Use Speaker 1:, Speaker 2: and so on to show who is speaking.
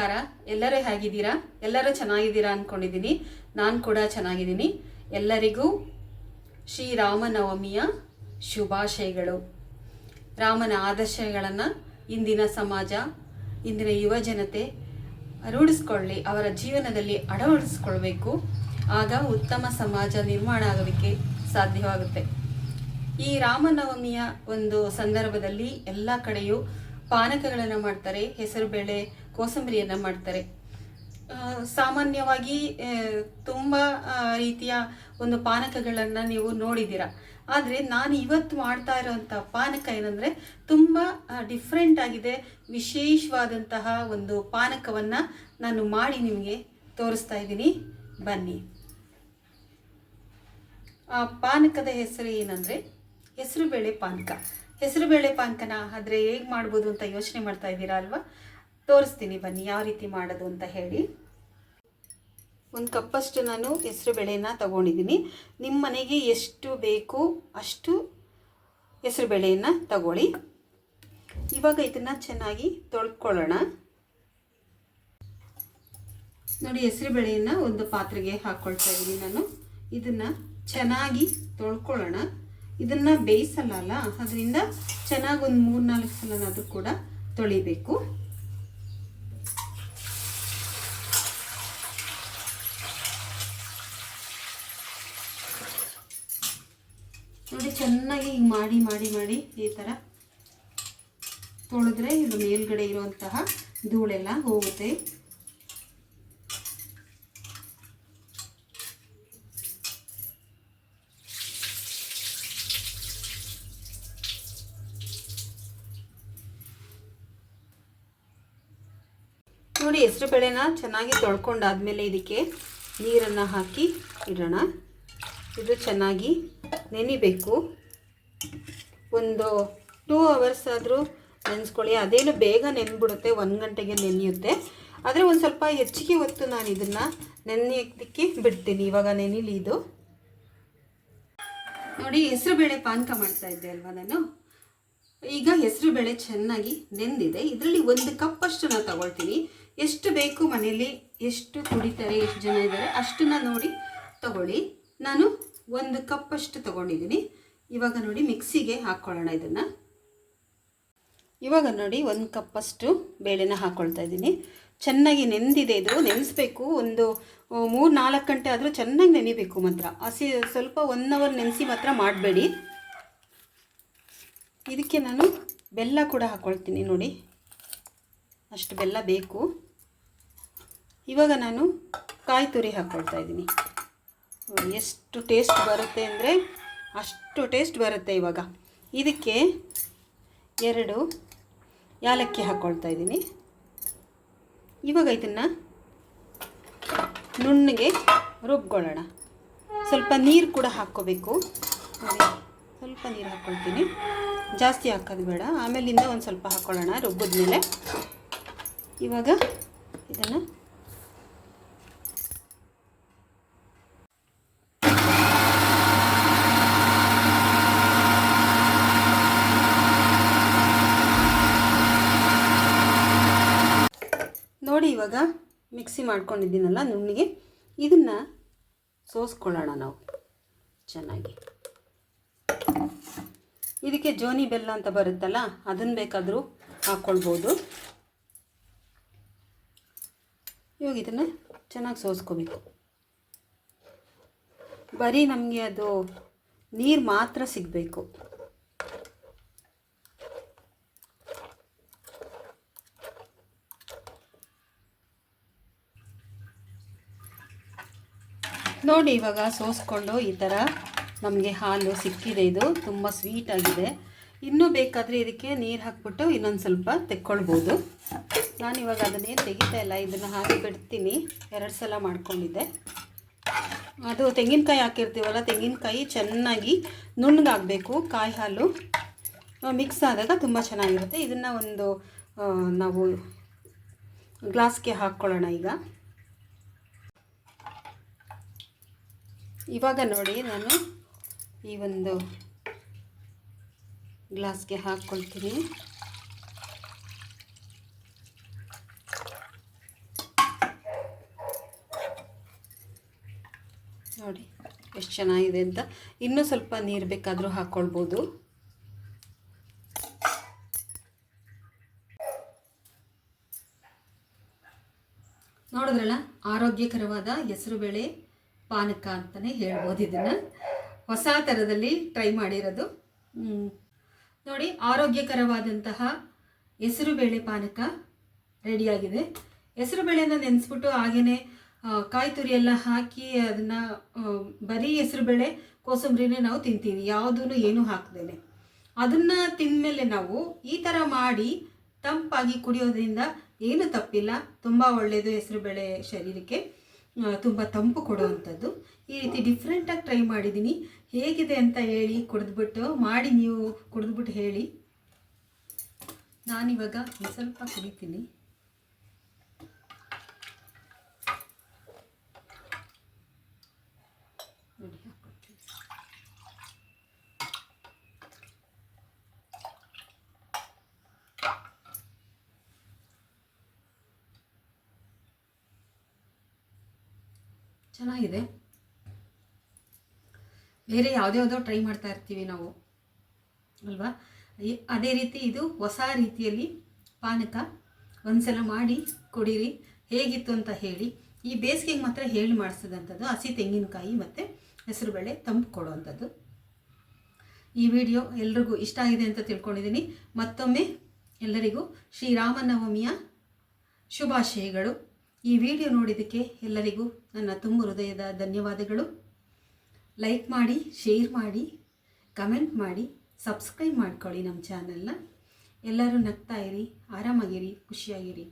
Speaker 1: ನಮಸ್ಕಾರ. ಎಲ್ಲರೂ ಹೇಗಿದ್ದೀರಾ? ಎಲ್ಲರೂ ಚೆನ್ನಾಗಿದ್ದೀರಾ ಅಂದ್ಕೊಂಡಿದ್ದೀನಿ ನಾನು ಕೂಡ ಚೆನ್ನಾಗಿದ್ದೀನಿ. ಎಲ್ಲರಿಗೂ ಶ್ರೀರಾಮನವಮಿಯ ಶುಭಾಶಯಗಳು. ರಾಮನ ಆದರ್ಶಗಳನ್ನು ಇಂದಿನ ಸಮಾಜ, ಇಂದಿನ ಯುವ ಜನತೆ ರೂಢಿಸ್ಕೊಳ್ಳಿ, ಅವರ ಜೀವನದಲ್ಲಿ ಅಳವಡಿಸ್ಕೊಳ್ಬೇಕು. ಆಗ ಉತ್ತಮ ಸಮಾಜ ನಿರ್ಮಾಣ ಆಗೋದಕ್ಕೆ ಸಾಧ್ಯವಾಗುತ್ತೆ. ಈ ರಾಮನವಮಿಯ ಒಂದು ಸಂದರ್ಭದಲ್ಲಿ ಎಲ್ಲ ಕಡೆಯೂ ಪಾನಕಗಳನ್ನು ಮಾಡ್ತಾರೆ. ಹೆಸರುಬೇಳೆ ಕೋಸಂಬರಿಯನ್ನು ಮಾಡ್ತಾರೆ. ಸಾಮಾನ್ಯವಾಗಿ ತುಂಬ ರೀತಿಯ ಒಂದು ಪಾನಕಗಳನ್ನು ನೀವು ನೋಡಿದ್ದೀರ. ಆದರೆ ನಾನು ಇವತ್ತು ಮಾಡ್ತಾ ಇರೋವಂಥ ಪಾನಕ ಏನಂದರೆ ತುಂಬ ಡಿಫ್ರೆಂಟ್ ಆಗಿದೆ, ವಿಶೇಷವಾದಂತಹ ಒಂದು ಪಾನಕವನ್ನು ನಾನು ಮಾಡಿ ನಿಮಗೆ ತೋರಿಸ್ತಾ ಇದ್ದೀನಿ. ಬನ್ನಿ. ಆ ಪಾನಕದ ಹೆಸರು ಏನಂದರೆ ಹೆಸರುಬೇಳೆ ಪಾನಕ. ಹೆಸರುಬೇಳೆ ಪಾನಕನ ಆದರೆ ಹೇಗೆ ಮಾಡ್ಬೋದು ಅಂತ ಯೋಚನೆ ಮಾಡ್ತಾ ಇದ್ದೀರಾ ಅಲ್ವಾ? ತೋರಿಸ್ತೀನಿ, ಬನ್ನಿ, ಯಾವ ರೀತಿ ಮಾಡೋದು ಅಂತ ಹೇಳಿ. ಒಂದು ಕಪ್ಪಷ್ಟು ನಾನು ಹೆಸರುಬೇಳೆನ ತಗೊಂಡಿದ್ದೀನಿ. ನಿಮ್ಮ ಮನೆಗೆ ಎಷ್ಟು ಬೇಕು ಅಷ್ಟು ಹೆಸರುಬೇಳೆಯನ್ನು ತಗೊಳ್ಳಿ. ಇವಾಗ ಇದನ್ನು ಚೆನ್ನಾಗಿ ತೊಳ್ಕೊಳ್ಳೋಣ. ನೋಡಿ ಹೆಸರುಬೇಳೆಯನ್ನು ಒಂದು ಪಾತ್ರೆಗೆ ಹಾಕ್ಕೊಳ್ತಾ ಇದ್ದೀನಿ ನಾನು. ಇದನ್ನು ಚೆನ್ನಾಗಿ ತೊಳ್ಕೊಳ್ಳೋಣ. ಇದನ್ನು ಬೇಯಿಸಲ್ಲ ಅದರಿಂದ ಚೆನ್ನಾಗಿ ಒಂದು ಮೂರು ನಾಲ್ಕು ಸಲನಾದರೂ ಕೂಡ ತೊಳಿಬೇಕು ನೋಡಿ ಚೆನ್ನಾಗಿ ಹಿಂಗೆ ಮಾಡಿ ಮಾಡಿ ಮಾಡಿ ಈ ಥರ ತೊಳೆದ್ರೆ ಇದು ಮೇಲ್ಗಡೆ ಇರುವಂತಹ ಧೂಳೆಲ್ಲ ಹೋಗುತ್ತೆ. ನೋಡಿ, ಹೆಸರು ಬೇಳೆನ ಚೆನ್ನಾಗಿ ತೊಳ್ಕೊಂಡಾದ್ಮೇಲೆ ಇದಕ್ಕೆ ನೀರನ್ನು ಹಾಕಿ ಇಡೋಣ. ಇದು ಚೆನ್ನಾಗಿ ನೆನಿಬೇಕು. ಒಂದು ಟೂ ಅವರ್ಸ್ ಆದರೂ ನೆನೆಸ್ಕೊಳ್ಳಿ. ಅದೇನು ಬೇಗ ನೆನ್ಬಿಡುತ್ತೆ, ಒಂದು ಗಂಟೆಗೆ ನೆನೆಯುತ್ತೆ. ಆದರೆ ಒಂದು ಸ್ವಲ್ಪ ಹೆಚ್ಚಿಗೆ ಹೊತ್ತು ನಾನು ಇದನ್ನು ನೆನೆಯೋದಕ್ಕೆ ಬಿಡ್ತೀನಿ. ಇವಾಗ ನೆನಿಲಿ ಇದು. ನೋಡಿ, ಹೆಸರು ಬೇಳೆ ಪಾನಕ ಮಾಡ್ತಾ ಇದ್ದೆ ಅಲ್ವಾ ನಾನು? ಈಗ ಹೆಸರು ಬೇಳೆ ಚೆನ್ನಾಗಿ ನೆಂದಿದೆ. ಇದರಲ್ಲಿ ಒಂದು ಕಪ್ಪಷ್ಟು ನಾನು ತಗೊಳ್ತೀನಿ. ಎಷ್ಟು ಬೇಕು ಮನೆಯಲ್ಲಿ, ಎಷ್ಟು ಕುಡಿತಾರೆ, ಎಷ್ಟು ಜನ ಇದ್ದಾರೆ ಅಷ್ಟನ್ನ ನೋಡಿ ತಗೊಳ್ಳಿ. ನಾನು ಒಂದು ಕಪ್ಪಷ್ಟು ತಗೊಂಡಿದ್ದೀನಿ. ಇವಾಗ ನೋಡಿ ಮಿಕ್ಸಿಗೆ ಹಾಕ್ಕೊಳ್ಳೋಣ ಇದನ್ನು. ಇವಾಗ ನೋಡಿ ಒಂದು ಕಪ್ಪಷ್ಟು ಬೇಳೆನ ಹಾಕ್ಕೊಳ್ತಾ ಇದ್ದೀನಿ. ಚೆನ್ನಾಗಿ ನೆಂದಿದೆ ಇದು, ನೆನೆಸ್ಬೇಕು. ಒಂದು ಮೂರು, ನಾಲ್ಕು ಗಂಟೆ ಆದರೂ ಚೆನ್ನಾಗಿ ನೆನಿಬೇಕು ಮಾತ್ರ. ಹಸಿ, ಸ್ವಲ್ಪ ಒನ್ ಅವರ್ ನೆನೆಸಿ ಮಾತ್ರ ಮಾಡಬೇಡಿ. ಇದಕ್ಕೆ ನಾನು ಬೆಲ್ಲ ಕೂಡ ಹಾಕ್ಕೊಳ್ತೀನಿ ನೋಡಿ. ಅಷ್ಟು ಬೆಲ್ಲ ಬೇಕು. ಇವಾಗ ನಾನು ಕಾಯಿ ತುರಿ ಹಾಕ್ಕೊಳ್ತಾ ಇದ್ದೀನಿ. ಎಷ್ಟು ಟೇಸ್ಟ್ ಬರುತ್ತೆ ಅಂದರೆ ಅಷ್ಟು ಟೇಸ್ಟ್ ಬರುತ್ತೆ ಇವಾಗ. ಇದಕ್ಕೆ ಎರಡು ಯಾಲಕ್ಕಿ ಹಾಕ್ಕೊಳ್ತಾ ಇದ್ದೀನಿ. ಇವಾಗ ಇದನ್ನು ನುಣ್ಣಗೆ ರುಬ್ಕೊಳ್ಳೋಣ. ಸ್ವಲ್ಪ ನೀರು ಕೂಡ ಹಾಕ್ಕೋಬೇಕು. ಸ್ವಲ್ಪ ನೀರು ಹಾಕ್ಕೊಳ್ತೀನಿ ಜಾಸ್ತಿ ಹಾಕೋದು ಬೇಡ. ಆಮೇಲಿಂದ ಒಂದು ಸ್ವಲ್ಪ ಹಾಕ್ಕೊಳ್ಳೋಣ ರುಬ್ಬಿದ್ಮೇಲೆ. ಇವಾಗ ಇದನ್ನು ನೋಡಿ ಇವಾಗ ಮಿಕ್ಸಿ ಮಾಡ್ಕೊಂಡಿದ್ದೀನಲ್ಲ ನುಣ್ಣಿಗೆ. ಇದನ್ನು ಸೋಸ್ಕೊಳ್ಳೋಣ ನಾವು. ಚೆನ್ನಾಗಿ. ಇದಕ್ಕೆ ಜೋನಿ ಬೆಲ್ಲ ಅಂತ ಬರುತ್ತಲ್ಲ, ಅದನ್ನು ಬೇಕಾದರೂ ಹಾಕ್ಕೊಳ್ಬೋದು ಇವಾಗ ಇದನ್ನು ಚೆನ್ನಾಗಿ ಸೋಸ್ಕೋಬೇಕು. ಬರೀ ನಮಗೆ ಅದು ನೀರು ಮಾತ್ರ ಸಿಗಬೇಕು. ನೋಡಿ, ಇವಾಗ ಸೋಸ್ಕೊಂಡು ಈ ಥರ ನಮಗೆ ಹಾಲು ಸಿಕ್ಕಿದೆ ಇದು. ತುಂಬ ಸ್ವೀಟಾಗಿದೆ ಇನ್ನೂ ಬೇಕಾದರೆ ಇದಕ್ಕೆ ನೀರು ಹಾಕ್ಬಿಟ್ಟು ಇನ್ನೊಂದು ಸ್ವಲ್ಪ ತೆಕ್ಕೊಳ್ಬೋದು. ನಾನು ಇವಾಗ ಅದನ್ನೇನು ತೆಗಿತಾ ಇಲ್ಲ, ಇದನ್ನು ಹಾಕಿ ಬಿಡ್ತೀನಿ. ಎರಡು ಸಲ ಮಾಡ್ಕೊಂಡಿದ್ದೆ. ಅದು ತೆಂಗಿನಕಾಯಿ ಹಾಕಿರ್ತೀವಲ್ಲ, ತೆಂಗಿನಕಾಯಿ ಚೆನ್ನಾಗಿ ನುಣ್ಣಗಾಗಬೇಕು, ಕಾಯಿ ಹಾಲು. ಮಿಕ್ಸ್ ಆದಾಗ ತುಂಬ ಚೆನ್ನಾಗಿರುತ್ತೆ. ಇದನ್ನು ಒಂದು ನಾವು ಗ್ಲಾಸ್ಗೆ ಹಾಕ್ಕೊಳ್ಳೋಣ ಈಗ. ಇವಾಗ ನೋಡಿ ನಾನು ಈ ಒಂದು ಗ್ಲಾಸ್ಗೆ ಹಾಕ್ಕೊಳ್ತೀನಿ. ನೋಡಿ, ಎಷ್ಟು ಚೆನ್ನಾಗಿದೆ ಅಂತ. ಇನ್ನೂ ಸ್ವಲ್ಪ ನೀರು ಬೇಕಾದರೂ ಹಾಕ್ಕೊಳ್ಬೋದು ನೋಡಿದ್ರಲ್ಲ, ಆರೋಗ್ಯಕರವಾದ ಹೆಸರು ಹೆಸರುಬೇಳೆ ಪಾನಕ ಅಂತಲೇ ಹೇಳ್ಬೋದು ಇದನ್ನು. ಹೊಸ ಥರದಲ್ಲಿ ಟ್ರೈ ಮಾಡಿರೋದು. ನೋಡಿ, ಆರೋಗ್ಯಕರವಾದಂತಹ ಹೆಸರುಬೇಳೆ ಪಾನಕ ರೆಡಿಯಾಗಿದೆ. ಹೆಸರುಬೇಳೆನ ನೆನೆಸ್ಬಿಟ್ಟು ಹಾಗೆಯೇ ಕಾಯಿ ತುರಿ ಎಲ್ಲ ಹಾಕಿ ಅದನ್ನು ಬರೀ ಹೆಸರುಬೇಳೆ ಕೋಸಂಬರಿನೇ ನಾವು ತಿಂತೀವಿ. ಯಾವುದೂ ಏನೂ ಹಾಕ್ದೇನೆ. ಅದನ್ನು ತಿಂದಮೇಲೆ ನಾವು ಈ ಥರ ಮಾಡಿ ತಂಪಾಗಿ ಕುಡಿಯೋದ್ರಿಂದ ಏನು ತಪ್ಪಿಲ್ಲ. ತುಂಬ ಒಳ್ಳೆಯದು ಹೆಸರುಬೇಳೆ ಶರೀರಕ್ಕೆ. ತುಂಬ ತಂಪು ಕೊಡುವಂಥದ್ದು. ಈ ರೀತಿ ಡಿಫ್ರೆಂಟಾಗಿ ಟ್ರೈ ಮಾಡಿದ್ದೀನಿ ಹೇಗಿದೆ ಅಂತ ಹೇಳಿ ಕುಡಿದ್ಬಿಟ್ಟು, ಮಾಡಿ ನೀವು ಕುಡಿದ್ಬಿಟ್ಟು ಹೇಳಿ. ನಾನಿವಾಗ ಸ್ವಲ್ಪ ಕುಡಿತೀನಿ ನೋಡಿ ಹಾಕ್ಕೊಡ್ತೀನಿ ಚೆನ್ನಾಗಿದೆ. ಬೇರೆ ಯಾವುದ್ಯಾವುದೋ ಟ್ರೈ ಮಾಡ್ತಾ ಇರ್ತೀವಿ ನಾವು. ಅಲ್ವಾ? ಅದೇ ರೀತಿ ಇದು ಹೊಸ ರೀತಿಯಲ್ಲಿ ಪಾನಕ ಒಂದ್ಸಲ ಮಾಡಿ ಕುಡೀರಿ. ಹೇಗಿತ್ತು ಅಂತ ಹೇಳಿ. ಈ ಬೇಸಿಗೆಗೆ ಮಾತ್ರ ಹೇಳಿ ಮಾಡಿಸಿದಂಥದ್ದು. ಹಸಿ ತೆಂಗಿನಕಾಯಿ ಮತ್ತು ಹೆಸರುಬೇಳೆ ತಂಪು ಕೊಡುವಂಥದ್ದು ಈ ವಿಡಿಯೋ ಎಲ್ರಿಗೂ ಇಷ್ಟ ಆಗಿದೆ ಅಂತ ತಿಳ್ಕೊಂಡಿದ್ದೀನಿ. ಮತ್ತೊಮ್ಮೆ ಎಲ್ಲರಿಗೂ ಶ್ರೀರಾಮನವಮಿಯ ಶುಭಾಶಯಗಳು. ಈ ವಿಡಿಯೋ ನೋಡಿದ್ದಕ್ಕೆ ಎಲ್ಲರಿಗೂ ನನ್ನ ತುಂಬ ಹೃದಯದ ಧನ್ಯವಾದಗಳು. ಲೈಕ್ ಮಾಡಿ ಶೇರ್ ಮಾಡಿ ಕಮೆಂಟ್ ಮಾಡಿ ಸಬ್ಸ್ಕ್ರೈಬ್ ಮಾಡ್ಕೊಳ್ಳಿ ನಮ್ಮ ಚಾನಲ್ನ ಎಲ್ಲರೂ ನಗ್ತಾ ಇರಿ, ಆರಾಮಾಗಿರಿ, ಖುಷಿಯಾಗಿರಿ.